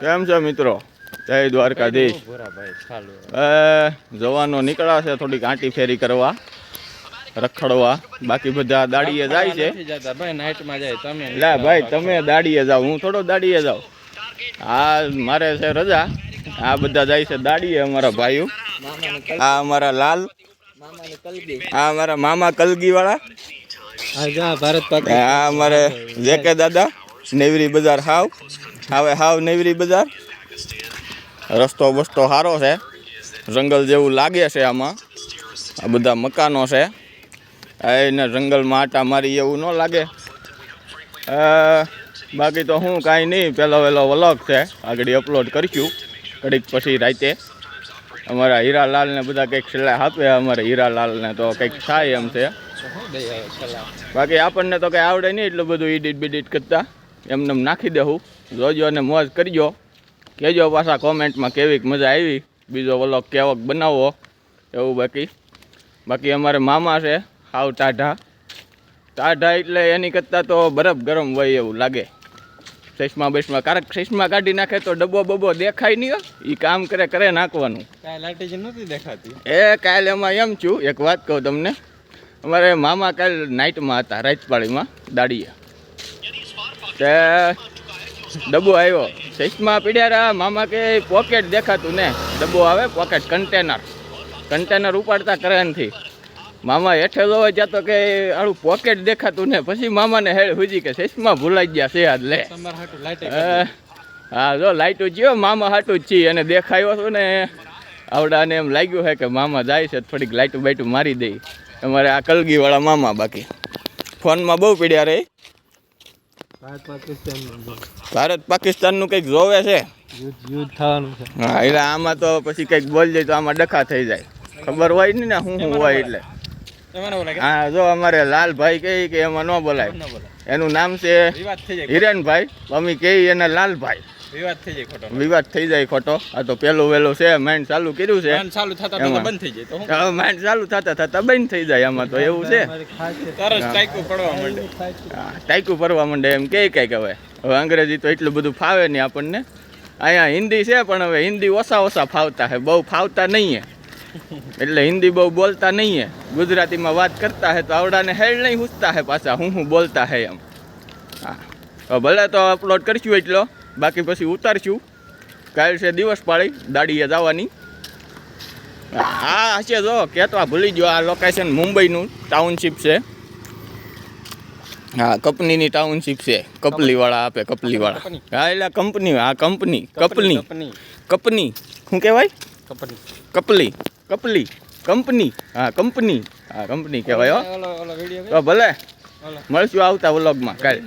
કેમ છે મિત્રો? જય દ્વારકાધીશ. જવાનો નીકળ્યા છે થોડીક આંટી ફેરી કરવા રખડવા. બાકી બધા દાડીએ જાય છે. લા ભાઈ તમે દાડીએ જાઓ હું થોડો દાડીએ જાઉં. આ મારે છે રજા. આ બધા જાય છે દાડીએ અમારા ભાઈઓ. આ અમારા લાલ. આ અમારા મામા કલગી વાળા હા અમારે જે જેકે દાદા. નેવરી બજાર હાવ. હવે હાવ નેવરી બજાર. રસ્તો બસ્તો સારો છે. જંગલ જેવું લાગે છે આમાં. આ બધા મકાનો છે. એને જંગલમાં આટા મારી એવું ન લાગે. બાકી તો હું કાંઈ નહીં, પહેલો વહેલો વ્લોગ છે. આગળ અપલોડ કરીશું. ઘડીક પછી રાતે. અમારા હીરાલાલને બધા કંઈક છેલ્લે આપે, અમારા હીરાલાલને તો કંઈક થાય એમ છે. બાકી આપણને તો કંઈ આવડે નહીં એટલું બધું એડિટ બિડિટ કરતા. એમને એમ નાખી દેવું જોજો અને મોજ કરજો. કહેજો પાછા કોમેન્ટમાં કેવીક મજા આવી. બીજો વ્લોગ કેવોક બનાવવો. એવું બાકી. બાકી અમારે મામા છે હાવ ટાઢા. ટાઢા એટલે એની કરતાં તો બરફ ગરમ હોય એવું લાગે. ચશ્મા બસમાં કારક ચશ્મા કાઢી નાખે તો ડબ્બો બબ્બો દેખાય નહીં એ કામ કરે કરે નાખવાનું. નથી દેખાતી? એ કાલે એમાં એમ છું એક વાત કહું તમને. અમારે મામા કાલ નાઇટમાં હતા રાજપાળીમાં દાડીએ. તે ડબ્બો આવ્યો. ચશ્મા પીડ્યા મામા કે પોકેટ દેખાતું ને. ડબ્બો આવે પોકેટ કન્ટેનર કન્ટેનર ઉપાડતા કરે નથી મામા હેઠે જોવા જતો કે આડું પોકેટ દેખાતું ને પછી મામાને હેડ હુજી કે ચશ્મા ભૂલાઈ ગયા છે આજ લે. હા જો લાઈટું જ્યો મામા હાટું જ છીએ. અને દેખાયો છું ને આવડાને એમ લાગ્યું છે કે મામા જાય છે થોડીક લાઈટું બાઈટું મારી દઈ અમારે આ કલગીવાળા મામા બાકી. ફોનમાં બહુ પીડ્યા રે. ભારત પાકિસ્તાન ભારત પાકિસ્તાનનું કંઈક જોવે છે? યુદ્ધ થવાનું છે. હા એટલે આમાં તો પછી કંઈક બોલ જાય તો આમાં ડખા થઈ જાય. ખબર હોય નહીં ને શું શું હોય એટલે. હા જો અમારે લાલભાઈ કહે કે એમાં ન બોલાય. એનું નામ છે વિવાદ થઈ જાય. હિરેનભાઈ. અમે કહીએ એને લાલભાઈ. વિવાદ થઈ જાય ખોટો વિવાદ થઈ જાય ખોટો. આ તો પેલો વેલો છે માઇન્ડ ચાલુ કર્યું છે. બંધ ચાલુ થતા થતા બંધ થઈ જાય તો હવે માઇન્ડ ચાલુ થતા થતા બંધ થઈ જાય આમાં તો એવું છે. તરત ટાઈકું પડવા માંડે. હા, ટાઈકું ફરવા માંડે એમ કે કંઈક હવે. હવે અંગ્રેજી તો એટલું બધું ફાવે નહીં આપણને. અહીંયા હિન્દી છે પણ હવે હિન્દી ઓછા ઓછા ફાવતા હે. બહુ ફાવતા નહીં હે. એટલે હિન્દી બહુ બોલતા નહીં હે. ગુજરાતીમાં વાત કરતા હે તો આવડાને હેડ નહીં હુસતા હે પાછા. હું હું બોલતા હે એમ. હા. ભલે તો અપલોડ કરશું એટલો. બાકી પછી ઉતારશું. કાલ છે દિવસ પાળી દાડીએ જવાની. હા હશે જો કહેતો ભૂલી ગયો આ લોકેશન મુંબઈનું ટાઉનશીપ છે. હા કંપનીની ટાઉનશીપ છે. કપલીવાળા આપે કપલીવાળા હા એટલે કંપની હા કંપની કપની કંપની. શું કહેવાય? કંપની. કપલી કપલી કંપની. હા કંપની. હા કંપની કહેવાય હો. તો ભલે. મળશું આવતા વ્લોગમાં કાલે.